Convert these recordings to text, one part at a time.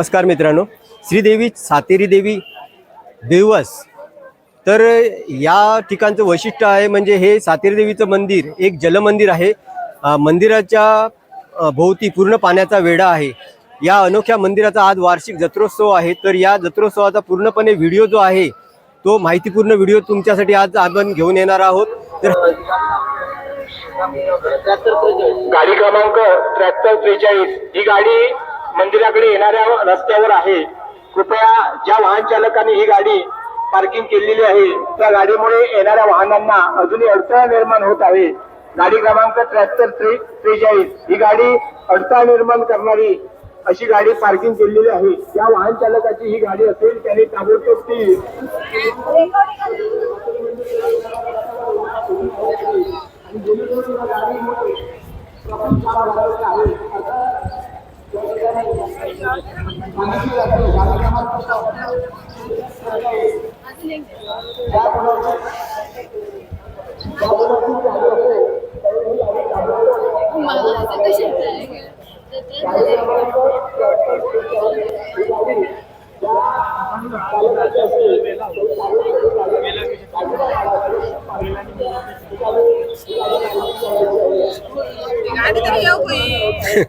नमस्कार मित्रांनो. श्रीदेवी सातेरी देवी देवस. तर या ठिकाणचं वैशिष्ट्य आहे म्हणजे हे सातेरी देवीचं मंदिर एक जलमंदिर आहे. मंदिराच्या भोवती पूर्ण पाण्याचा वेढा आहे. या अनोख्या मंदिराचा आज वार्षिक जत्रोत्सव आहे. तर या जत्रोत्सवाचा पूर्णपणे व्हिडिओ जो आहे तो माहितीपूर्ण व्हिडिओ तुमच्यासाठी आज आपण घेऊन येणार आहोत. तर गाडी क्रमांक त्र्याहत्तर त्रेचाळीस. ही गाडी मंदिराकडे येणाऱ्या रस्त्यावर आहे. कृपया ज्या वाहन चालकाने ही गाडी पार्किंग केलेली आहे त्या गाडीमुळे येणाऱ्या वाहनांना अजूनही अडथळा निर्माण होत आहे. गाडी क्रमांक त्र्याहत्तर त्रे त्रेचाळीस. ही गाडी अडथळा निर्माण करणारी अशी गाडी पार्किंग केलेली आहे. ज्या वाहन चालकाची ही गाडी असेल त्याने ताबडतोब ती मला असं कशाचं आहे गाडी तरी येऊ काही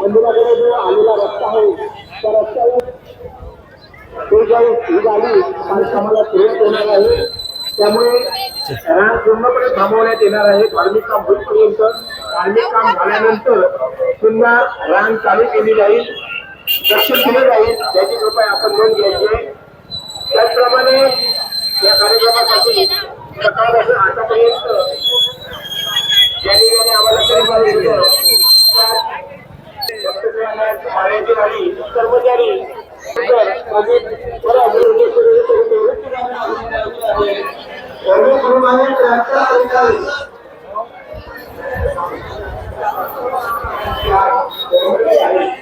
मंदिराकडे जो आलेला रस्ता आहे. त्या रस्त्यावर त्रेचाळीस ही गाडी आम्हाला सुरळीत होणार आहे त्यामुळे रान पूर्णपणे थांबवण्यात येणार आहे. धार्मिक काम होईपर्यंत धार्मिक काम झाल्यानंतर पुन्हा रान चालू केली जाईल. लक्ष दिले जाईल. याची कृपया आपण नोंद घ्यायची आहे. त्याचप्रमाणे या कार्यक्रमासाठी सकाळपासून आतापर्यंत ज्यांनी ज्यांनी आम्हाला तरी केलं, कर्मचारी कर्मचारी you.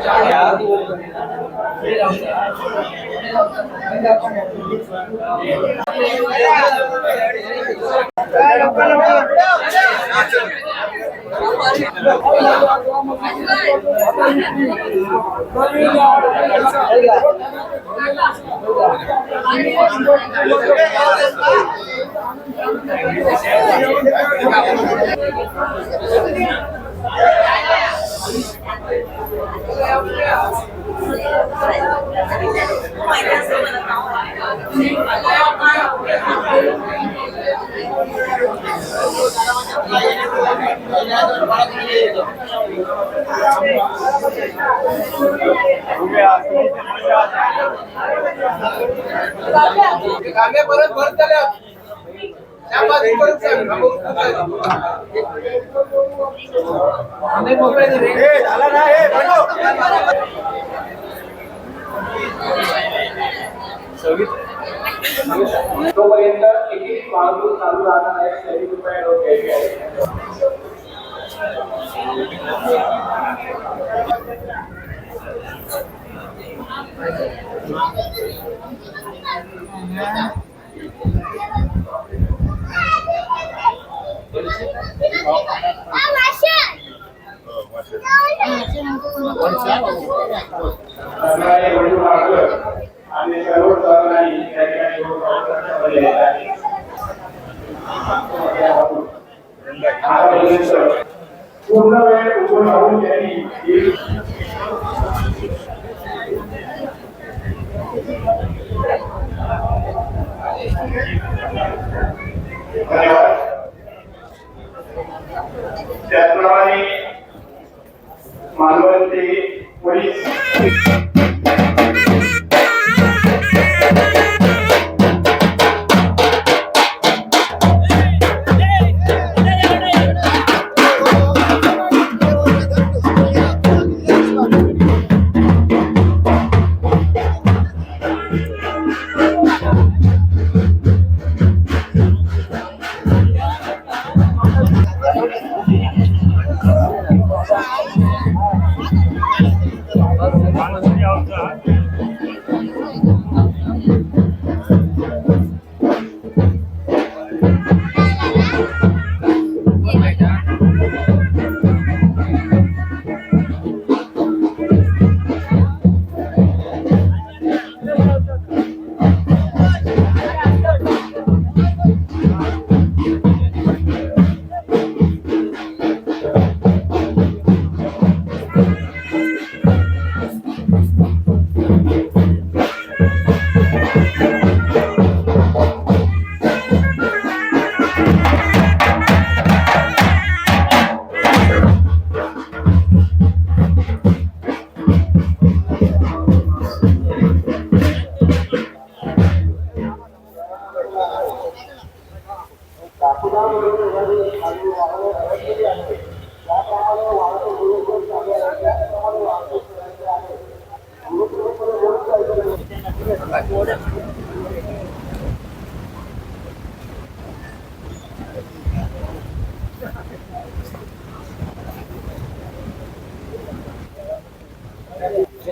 गाडी आहे कांदे गाडीमुळे बरंचसं traffic खराब झालेलं आहे. तोपर्यंत एक वाहतूक चालू राहणार आहे त्यामुळे वडील मार्ग आणि सर्व सहकारी या ठिकाणी येऊन पावसाळ्यात आलेले आहेत. आतापर्यंत पूर्ण वेळ उभं राहून त्यांनी त्याचप्रमाणे मालवणचे police người cũng phải mua được Hãy subscribe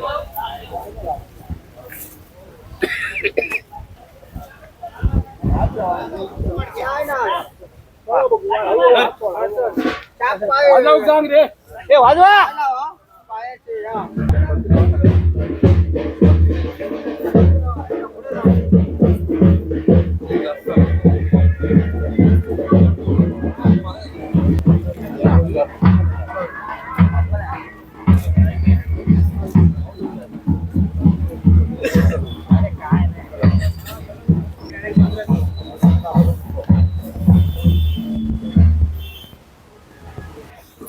cho kênh Ghiền Mì Gõ Để không bỏ lỡ những video hấp dẫn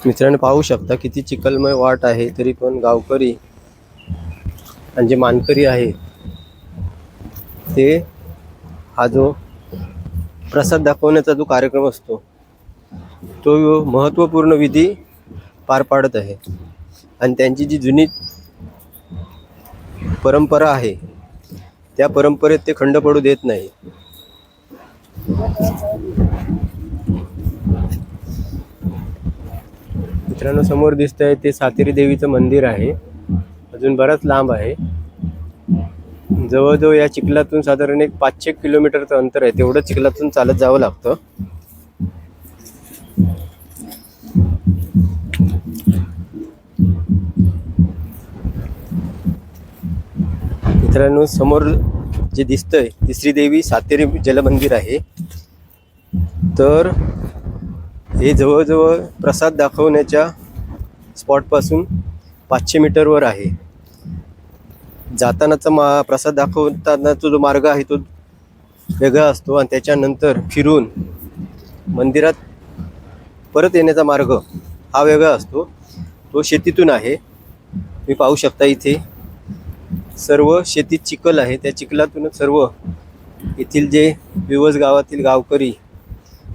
मित्रांनो पाहू शकता किती चिखलमय वाट आहे तरी पण गावकरी आणि जे मानकरी आहे ते हा जो प्रसाद दाखवण्याचा जो कार्यक्रम असतो तो महत्त्वपूर्ण विधी पार पाडत आहे. आणि त्यांची जी जुनी परंपरा आहे त्या परंपरेत ते खंड पडू देत नाही. मित्रांनो समोर दिसत आहे ते सातेरी देवीचं मंदिर आहे. अजून बराच लांब आहे. जवळजवळ या चिखलातून साधारण एक पाचशे किलोमीटरचं अंतर आहे. तेवढं चिखलातून चालत जावं लागतं. मित्रांनो समोर जे दिसतंय तिसरी देवी सातेरी जलमंदिर आहे. तर हे जवळजवळ प्रसाद दाखवण्याच्या स्पॉटपासून पाचशे मीटरवर आहे. जातानाचा मा प्रसाद दाखवतानाचा जो मार्ग आहे तो वेगळा असतो आणि त्याच्यानंतर फिरून मंदिरात परत येण्याचा मार्ग हा वेगळा असतो. तो शेतीतून आहे. तुम्ही पाहू शकता इथे सर्व शेतीत चिखल आहे. त्या चिखलातूनच सर्व येथील जे विवस गावातील गावकरी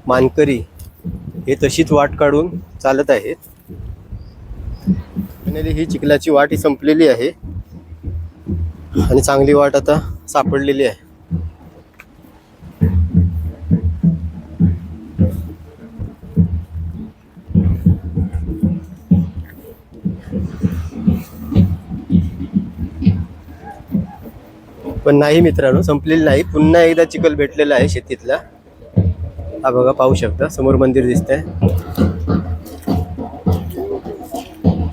मानकरी हे तशीच वाट काढून चालत आहेत फायनली ही चिखलाची वाट ही संपलेली आहे. आणि चांगली वाट आता सापडलेली आहे. पण नाही मित्रांनो संपलेली नाही. पुन्हा एकदा चिखल भेटलेला आहे शेतीतला. हा बघा पाहू शकता. समोर मंदिर दिसतंय.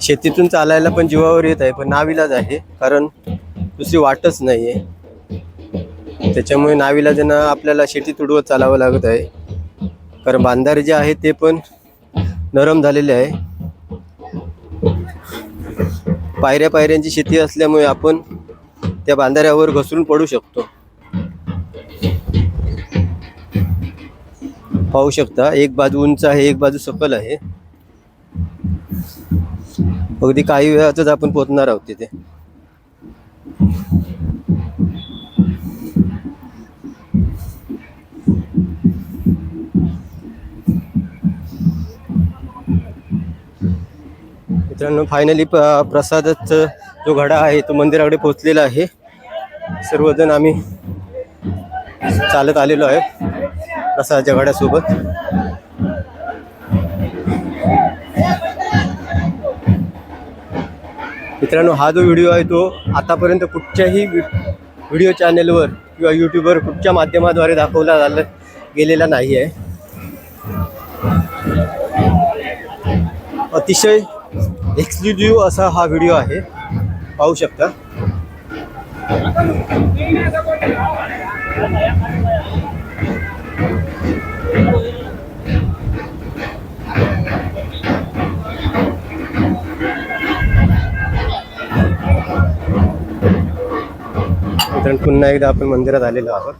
शेतीतून चालायला पण जीवावर येत आहे पण नाविलाज आहे कारण दुसरी वाटच नाही आहे त्याच्यामुळे नाविलाजांना आपल्याला शेती तुडवत चालावं लागत आहे. कारण बांधारे जे आहे ते पण नरम झालेले आहे. पायऱ्या पायऱ्यांची शेती असल्यामुळे आपण त्या बांधाऱ्यावर घसरून पडू शकतो. पाहू शकता. एक बाजू उंच आहे एक बाजू सकल आहे. अगदी काही वेळातच आपण पोहोचणार आहोत तिथे. मित्रांनो फायनली प्रसादच जो घडा आहे तो मंदिराकडे पोहोचलेला आहे. सर्वजण आम्ही चालत आलेलो आहे प्रसादाच्या घड्यासोबत. मित्रांनो हा जो व्हिडिओ आहे तो आतापर्यंत कुठच्याही व्हिडिओ चॅनेलवर किंवा यूट्यूबवर कुठच्या माध्यमाद्वारे दाखवला झाला गेलेला नाही आहे. अतिशय एक्सक्लुझिव्ह असा हा व्हिडिओ आहे. पाहू शकता. मित्रांनो पुन्हा एकदा आपण मंदिरात आलेलो आहोत.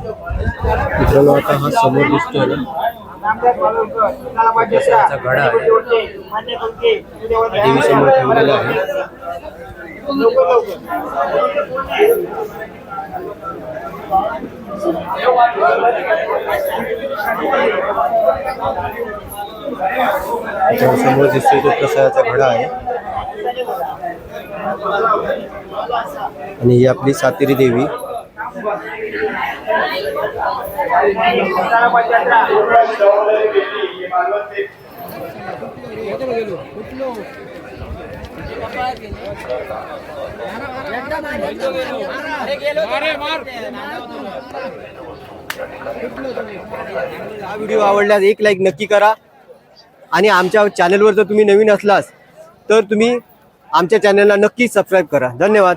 मित्रांनो आता हा समोर दिसतोय ना? प्रसादाचा घडा आहे. देवी समोर ठेवलेला आहे. समोर दिसतोय तो प्रसादाचा घडा आहे. आणि ही आपली सातेरी देवी. हा व्हिडिओ आवडल्यास एक लाईक नक्की करा. आणि आमच्या चॅनलवर जर तुम्ही नवीन असलास तर तुम्ही आमच्या चॅनलला नक्की सबस्क्राईब करा. धन्यवाद.